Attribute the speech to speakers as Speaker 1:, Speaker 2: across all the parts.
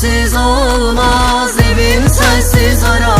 Speaker 1: sensiz olmaz.
Speaker 2: Evim sensiz harabe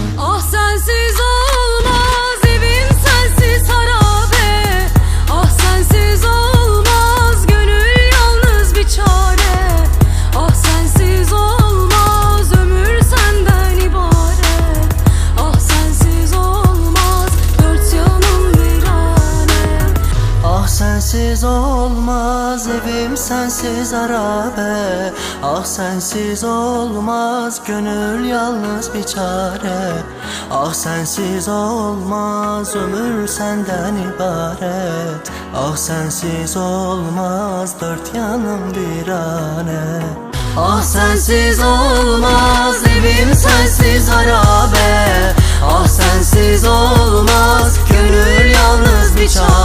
Speaker 2: sensiz olmaz evim sensiz harabe Ah sensiz olmaz gönül yalnız bir çare. Ah sensiz olmaz ömür senden ibaret. Ah sensiz olmaz dört yanım bir ane Ah sensiz olmaz evim sensiz harabe Ah sensiz olmaz gönül yalnız bir çare